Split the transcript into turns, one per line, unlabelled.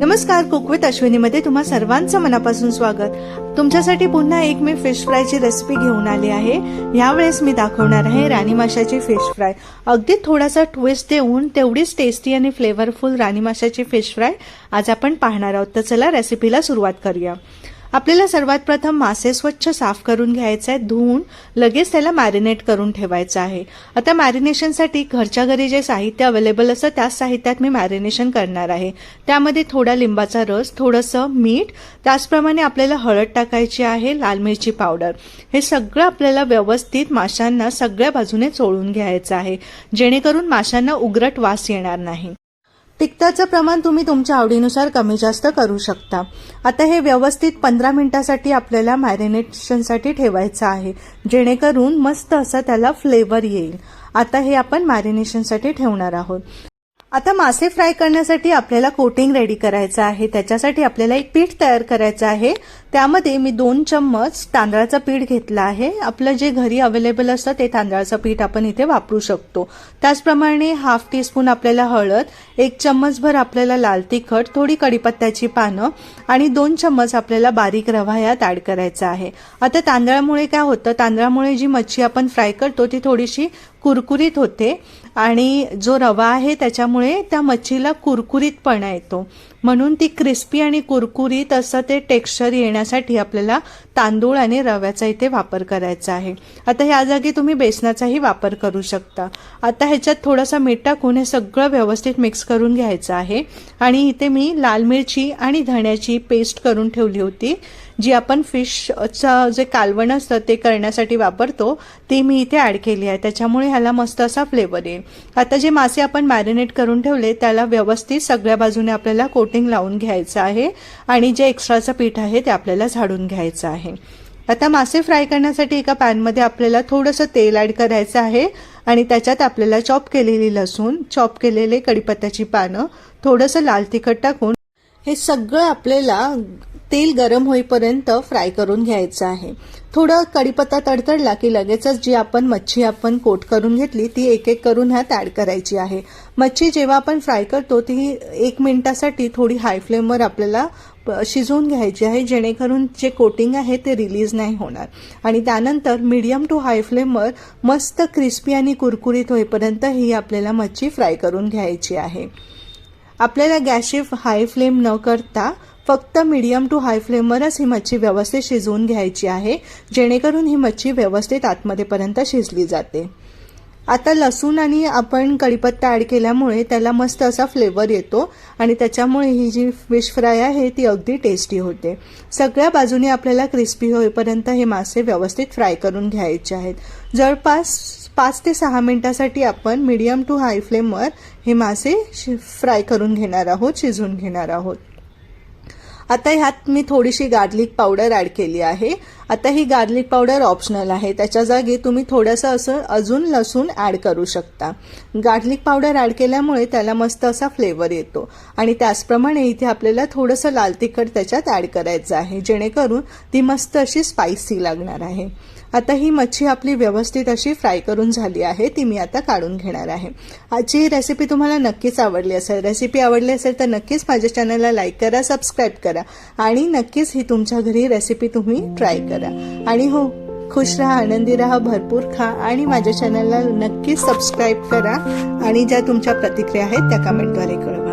नमस्कार कुकवित अश्विनीमध्ये तुम्हा सर्वांचं मनापासून स्वागत. तुमच्यासाठी पुन्हा एक मी फिश फ्रायची रेसिपी घेऊन आली आहे. यावेळेस मी दाखवणार आहे राणी माशाची फिश फ्राय अगदी थोडासा ट्विस्ट देऊन तेवढीच टेस्टी आणि फ्लेवरफुल राणी माशाची फिश फ्राय आज आपण पाहणार आहोत. तर चला रेसिपीला सुरुवात करूया. आपल्याला सर्वात प्रथम मासे स्वच्छ साफ करून घ्यायचे आहेत. धुवून लगेच त्याला मॅरिनेट करून ठेवायचं आहे. आता मॅरिनेशनसाठी घरच्या घरी जे साहित्य अवेलेबल असतं त्याच साहित्यात मी मॅरिनेशन करणार आहे. त्यामध्ये थोडा लिंबाचा रस थोडंसं मीठ त्याचप्रमाणे आपल्याला हळद टाकायची आहे लाल मिरची पावडर हे सगळं आपल्याला व्यवस्थित माशांना सगळ्या बाजूने चोळून घ्यायचं आहे. जेणेकरून माशांना उग्रट वास येणार नाही. तिखटाचं प्रमाण तुम्ही तुमच्या आवडीनुसार कमी जास्त करू शकता. आता हे व्यवस्थित पंधरा मिनिटासाठी आपल्याला मॅरिनेशनसाठी ठेवायचं आहे. जेणेकरून मस्त असा त्याला फ्लेवर येईल. आता हे आपण मॅरिनेशनसाठी ठेवणार आहोत. आता मासे फ्राय करण्यासाठी आपल्याला कोटिंग रेडी करायचं आहे. त्याच्यासाठी आपल्याला एक पीठ तयार करायचं आहे. त्यामध्ये मी दोन चम्मच तांदळाचं पीठ घेतलं आहे. आपलं जे घरी अवेलेबल असतं ते तांदळाचं पीठ आपण इथे वापरू शकतो. त्याचप्रमाणे हाफ टीस्पून आपल्याला हळद एक चम्मचभर आपल्याला लाल तिखट थोडी कढीपत्त्याची पानं आणि दोन चम्मच आपल्याला बारीक रवा यात ॲड करायचा आहे. आता तांदळामुळे काय होतं? तांदळामुळे जी मच्छी आपण फ्राय करतो ती थोडीशी कुरकुरीत होते आणि जो रवा आहे त्याच्यामुळे त्या मच्छीला कुरकुरीतपणा येतो. म्हणून ती क्रिस्पी आणि कुरकुरीत असं ते टेक्स्चर येण्यासाठी आपल्याला तांदूळ आणि रव्याचा इथे वापर करायचा आहे. आता ह्या जागी तुम्ही बेसनाचाही वापर करू शकता. आता ह्याच्यात थोडंसं मीठ टाकून हे सगळं व्यवस्थित मिक्स करून घ्यायचं आहे. आणि इथे मी लाल मिरची आणि धण्याची पेस्ट करून ठेवली होती. जी आपण फिशचं जे कालवण असतं ते करण्यासाठी वापरतो ती मी इथे ॲड केली आहे. त्याच्यामुळे ह्याला मस्त असा फ्लेवर येईल. आता जे मासे आपण मॅरिनेट करून ठेवले त्याला व्यवस्थित सगळ्या बाजूने आपल्याला कोट कोटिंग लावून घ्यायचं आहे आणि जे एक्स्ट्राचं पीठ आहे ते आपल्याला झाडून घ्यायचं आहे. आता मासे फ्राय करण्यासाठी एका पॅनमध्ये आपल्याला थोडंसं तेल ॲड करायचं आहे आणि त्याच्यात आपल्याला चॉप केलेली लसूण चॉप केलेले कडीपत्त्याची पानं थोडंसं लाल तिखट टाकून हे सगळं आपल्याला तेल गरम होईपर्यंत फ्राय करून घ्यायचं आहे. थोडं कढीपत्ता तडतडला की लगेचच जी आपण मच्छी आपण कोट करून घेतली ती एक एक करून ह्यात ॲड करायची आहे. मच्छी जेव्हा आपण फ्राय करतो ती एक मिनिटासाठी थोडी हाय फ्लेमवर आपल्याला शिजवून घ्यायची आहे. जेणेकरून जे कोटिंग आहे ते रिलीज नाही होणार. आणि त्यानंतर मीडियम टू हाय फ्लेमवर मस्त क्रिस्पी आणि कुरकुरीत होईपर्यंत ही आपल्याला मच्छी फ्राय करून घ्यायची आहे. आपल्याला गॅसची हाय फ्लेम न करता फक्त मीडियम टू हाय फ्लेमवरच ही मच्छी व्यवस्थित शिजवून घ्यायची आहे जेणेकरून ही मच्छी व्यवस्थित आतमध्येपर्यंत शिजली जाते. आता लसूण आणि आपण कढीपत्ता ॲड केल्यामुळे त्याला मस्त असा फ्लेवर येतो आणि त्याच्यामुळे ही जी फिश फ्राय आहे ती अगदी टेस्टी होते. सगळ्या बाजूने आपल्याला क्रिस्पी होईपर्यंत हे मासे व्यवस्थित फ्राय करून घ्यायचे आहेत. जवळपास पाच ते सहा मिनिटासाठी आपण मीडियम टू हाय फ्लेमवर हे मासे फ्राय करून घेणार आहोत शिजवून घेणार आहोत. आता ह्यात मी थोडीशी गार्लिक पावडर ॲड केली आहे. आता ही गार्लिक पावडर ऑप्शनल आहे. त्याच्या जागी तुम्ही थोडंसं असं अजून लसूण ॲड करू शकता. गार्लिक पावडर ॲड केल्यामुळे त्याला मस्त असा फ्लेवर येतो. आणि त्याचप्रमाणे इथे आपल्याला थोडंसं लाल तिखट त्याच्यात ॲड करायचं आहे जेणेकरून ती मस्त अशी स्पायसी लागणार आहे. आता ही मच्छी आपली व्यवस्थित अशी फ्राय करून झाली आहे ती मी आता काढून घेणार आहे. आजची ही रेसिपी तुम्हाला नक्कीच आवडली असेल. रेसिपी आवडली असेल तर नक्कीच माझ्या चॅनलला लाईक करा सबस्क्राईब करा. आणि नक्कीच ही तुमच्या घरी रेसिपी तुम्ही ट्राय करा. आणि हो खुश राहा आनंदी राहा भरपूर खा आणि माझ्या चॅनलला नक्कीच सबस्क्राईब करा. आणि ज्या तुमच्या प्रतिक्रिया आहेत त्या कमेंटद्वारे कळवा.